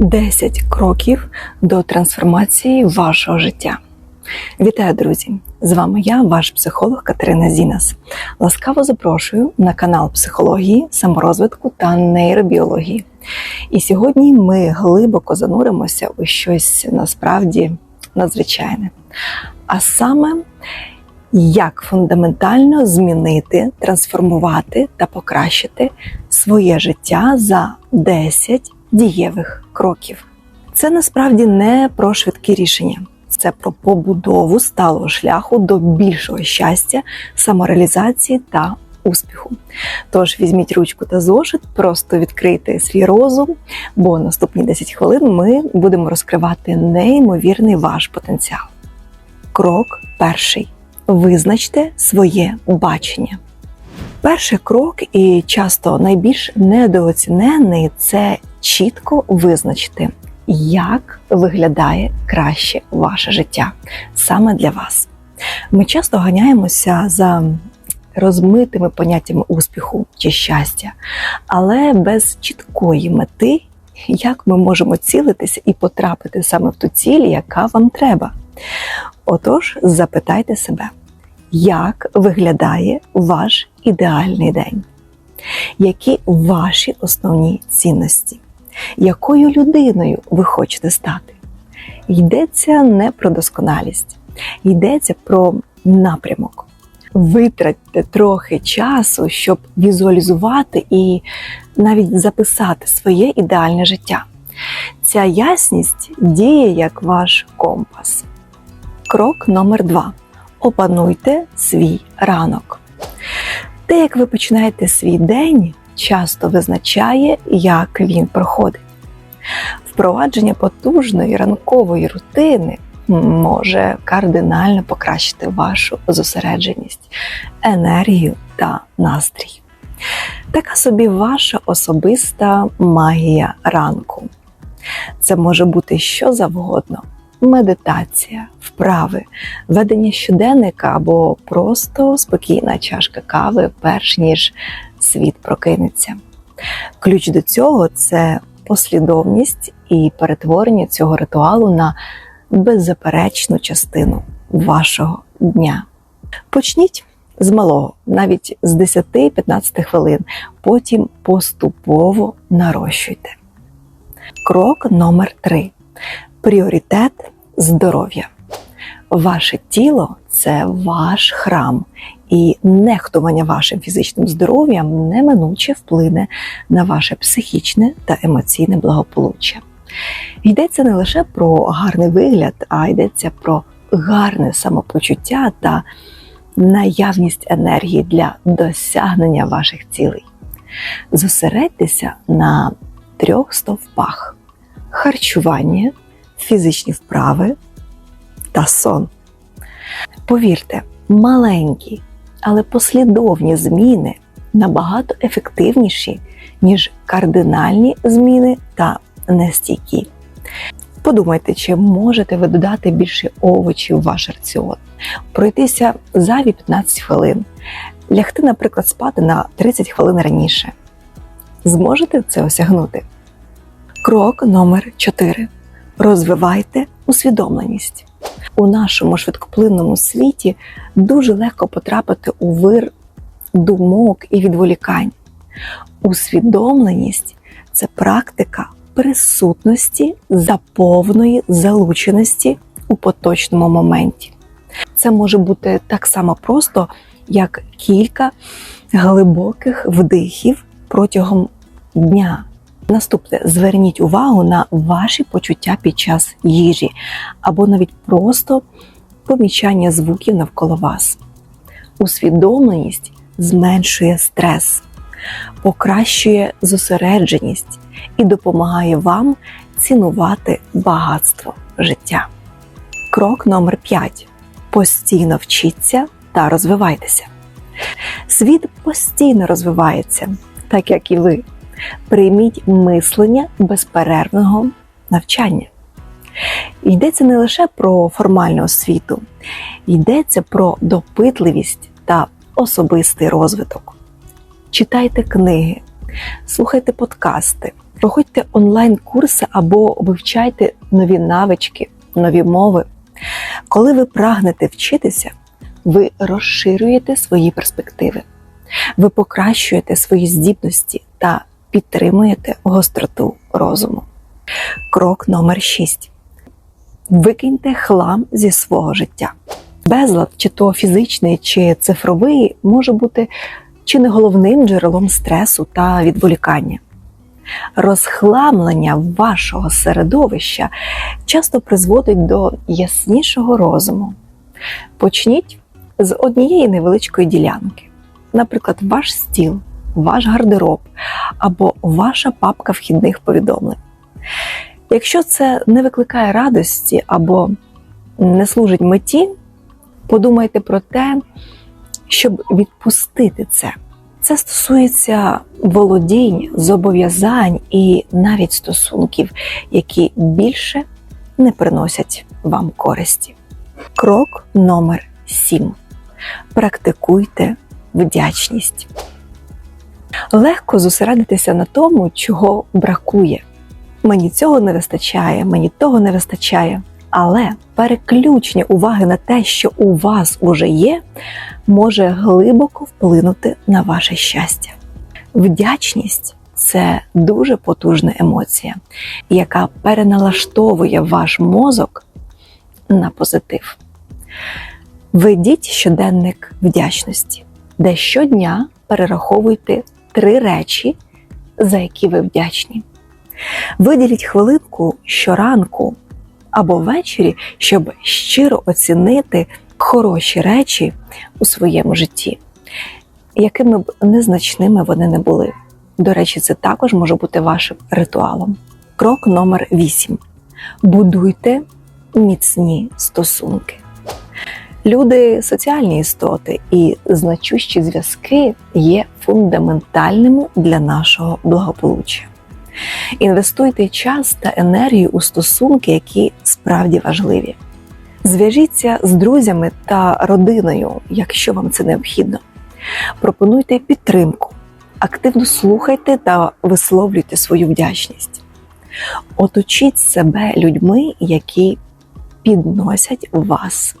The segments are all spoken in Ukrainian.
10 кроків до трансформації вашого життя. Вітаю, друзі! З вами я, ваш психолог Катерина Зінас. Ласкаво запрошую на канал психології, саморозвитку та нейробіології. І сьогодні ми глибоко зануримося у щось насправді надзвичайне. А саме, як фундаментально змінити, трансформувати та покращити своє життя за 10 дієвих кроків. Це насправді не про швидкі рішення, це про побудову сталого шляху до більшого щастя, самореалізації та успіху. Тож візьміть ручку та зошит, просто відкрийте свій розум, бо наступні 10 хвилин ми будемо розкривати неймовірний ваш потенціал. Крок перший. Визначте своє бачення. Перший крок і часто найбільш недооцінений це чітко визначити, як виглядає краще ваше життя саме для вас. Ми часто ганяємося за розмитими поняттями успіху чи щастя, але без чіткої мети, як ми можемо цілитися і потрапити саме в ту ціль, яка вам треба. Отож, запитайте себе, як виглядає ваш ідеальний день? Які ваші основні цінності? Якою людиною ви хочете стати? Йдеться не про досконалість, йдеться про напрямок. Витратьте трохи часу, щоб візуалізувати і навіть записати своє ідеальне життя. Ця ясність діє як ваш компас. Крок номер два. Опануйте свій ранок. Те, як ви починаєте свій день, часто визначає, як він проходить. Впровадження потужної ранкової рутини може кардинально покращити вашу зосередженість, енергію та настрій. Така собі ваша особиста магія ранку. Це може бути що завгодно: медитація, вправи, ведення щоденника або просто спокійна чашка кави, перш ніж світ прокинеться. Ключ до цього це послідовність і перетворення цього ритуалу на беззаперечну частину вашого дня. Почніть з малого, навіть з 10-15 хвилин, потім поступово нарощуйте. Крок номер 3. Пріоритет здоров'я. Ваше тіло це ваш храм, і нехтування вашим фізичним здоров'ям неминуче вплине на ваше психічне та емоційне благополуччя. Йдеться не лише про гарний вигляд, а йдеться про гарне самопочуття та наявність енергії для досягнення ваших цілей. Зосередьтеся на трьох стовпах: харчування, фізичні вправи та сон. Повірте, маленькі, але послідовні зміни набагато ефективніші, ніж кардинальні зміни та нестійкі. Подумайте, чи можете ви додати більше овочів в ваш раціон, пройтися зайві 15 хвилин, лягти, наприклад, спати на 30 хвилин раніше. Зможете це осягнути? Крок номер 4. Розвивайте усвідомленість. У нашому швидкоплинному світі дуже легко потрапити у вир думок і відволікань. Усвідомленість це практика присутності за повної залученості у поточному моменті. Це може бути так само просто, як кілька глибоких вдихів протягом дня. Наступне зверніть увагу на ваші почуття під час їжі, або навіть просто помічання звуків навколо вас. Усвідомленість зменшує стрес, покращує зосередженість і допомагає вам цінувати багатство життя. Крок номер 5. Постійно вчіться та розвивайтеся. Світ постійно розвивається, так як і ви. Прийміть мислення безперервного навчання. Йдеться не лише про формальну освіту, йдеться про допитливість та особистий розвиток. Читайте книги, слухайте подкасти, проходьте онлайн-курси або вивчайте нові навички, нові мови. Коли ви прагнете вчитися, ви розширюєте свої перспективи, ви покращуєте свої здібності та підтримуєте гостроту розуму. Крок номер 6. Викиньте хлам зі свого життя. Безлад, чи то фізичний, чи цифровий, може бути чи не головним джерелом стресу та відволікання. Розхламлення вашого середовища часто призводить до яснішого розуму. Почніть з однієї невеличкої ділянки, наприклад, ваш стіл, ваш гардероб або ваша папка вхідних повідомлень. Якщо це не викликає радості або не служить меті, подумайте про те, щоб відпустити це. Це стосується володінь, зобов'язань і навіть стосунків, які більше не приносять вам користі. Крок номер 7. Практикуйте вдячність. Легко зосередитися на тому, чого бракує. Мені цього не вистачає, мені того не вистачає. Але переключення уваги на те, що у вас уже є, може глибоко вплинути на ваше щастя. Вдячність це дуже потужна емоція, яка переналаштовує ваш мозок на позитив. Ведіть щоденник вдячності, де щодня перераховуйте три речі, за які ви вдячні. Виділіть хвилинку щоранку або ввечері, щоб щиро оцінити хороші речі у своєму житті, якими б незначними вони не були. До речі, це також може бути вашим ритуалом. Крок номер 8. Будуйте міцні стосунки. Люди соціальні істоти, і значущі зв'язки є фундаментальними для нашого благополуччя. Інвестуйте час та енергію у стосунки, які справді важливі. Зв'яжіться з друзями та родиною, якщо вам це необхідно. Пропонуйте підтримку, активно слухайте та висловлюйте свою вдячність. Оточіть себе людьми, які підносять вас,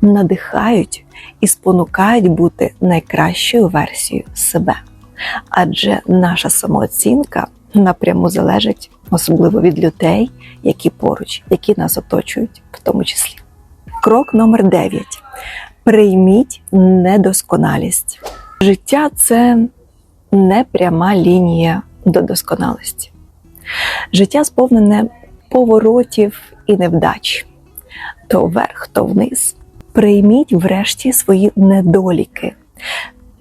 надихають і спонукають бути найкращою версією себе. Адже наша самооцінка напряму залежить особливо від людей, які поруч, які нас оточують, в тому числі. Крок номер 9. Прийміть недосконалість. Життя це не пряма лінія до досконалості. Життя сповнене поворотів і невдач, то вверх, то вниз. Прийміть врешті свої недоліки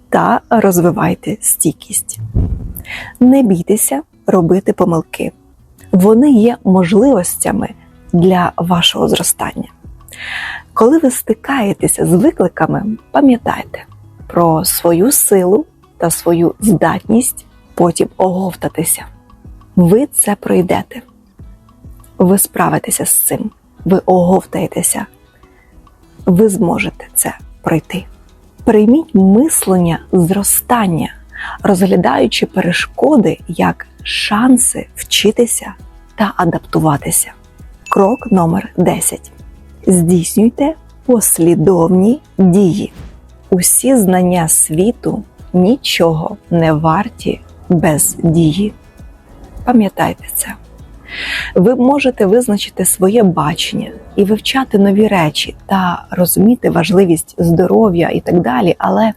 та розвивайте стійкість. Не бійтеся робити помилки. Вони є можливостями для вашого зростання. Коли ви стикаєтеся з викликами, пам'ятайте про свою силу та свою здатність потім оговтатися. Ви це пройдете. Ви справитеся з цим, ви оговтаєтеся, ви зможете це пройти. Прийміть мислення зростання, розглядаючи перешкоди як шанси вчитися та адаптуватися. Крок номер 10. Здійснюйте послідовні дії. Усі знання світу нічого не варті без дії. Пам'ятайте це. Ви можете визначити своє бачення і вивчати нові речі та розуміти важливість здоров'я і так далі. Але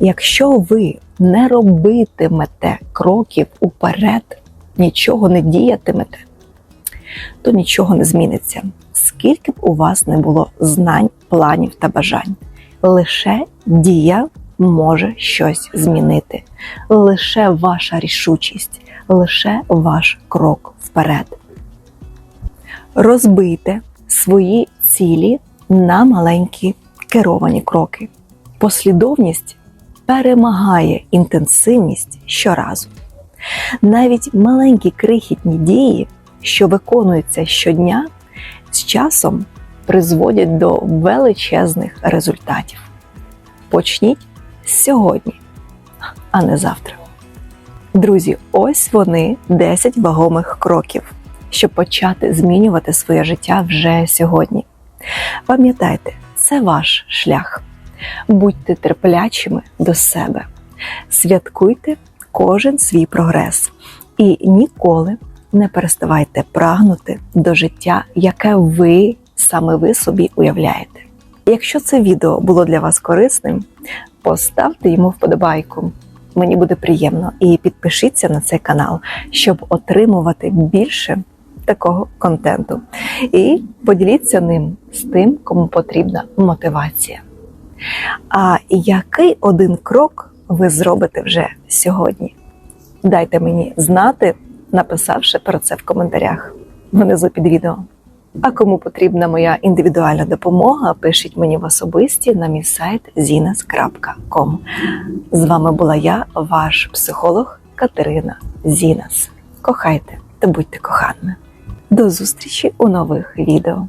якщо ви не робитимете кроків уперед, нічого не діятимете, то нічого не зміниться. Скільки б у вас не було знань, планів та бажань, лише дія може щось змінити, лише ваша рішучість, лише ваш крок вперед. Розбийте свої цілі на маленькі керовані кроки. Послідовність перемагає інтенсивність щоразу. Навіть маленькі крихітні дії, що виконуються щодня, з часом призводять до величезних результатів. Почніть сьогодні, а не завтра. Друзі, ось вони 10 вагомих кроків, щоб почати змінювати своє життя вже сьогодні. Пам'ятайте, це ваш шлях. Будьте терплячими до себе, святкуйте кожен свій прогрес і ніколи не переставайте прагнути до життя, яке ви саме ви собі уявляєте. Якщо це відео було для вас корисним, поставте йому вподобайку. Мені буде приємно і підпишіться на цей канал, щоб отримувати більше такого контенту. І поділіться ним з тим, кому потрібна мотивація. А який один крок ви зробите вже сьогодні? Дайте мені знати, написавши про це в коментарях внизу під відео. А кому потрібна моя індивідуальна допомога, пишіть мені в особисті на мій сайт zinas.com. З вами була я, ваш психолог Катерина Зінас. Кохайте та будьте коханими. До зустрічі у нових відео.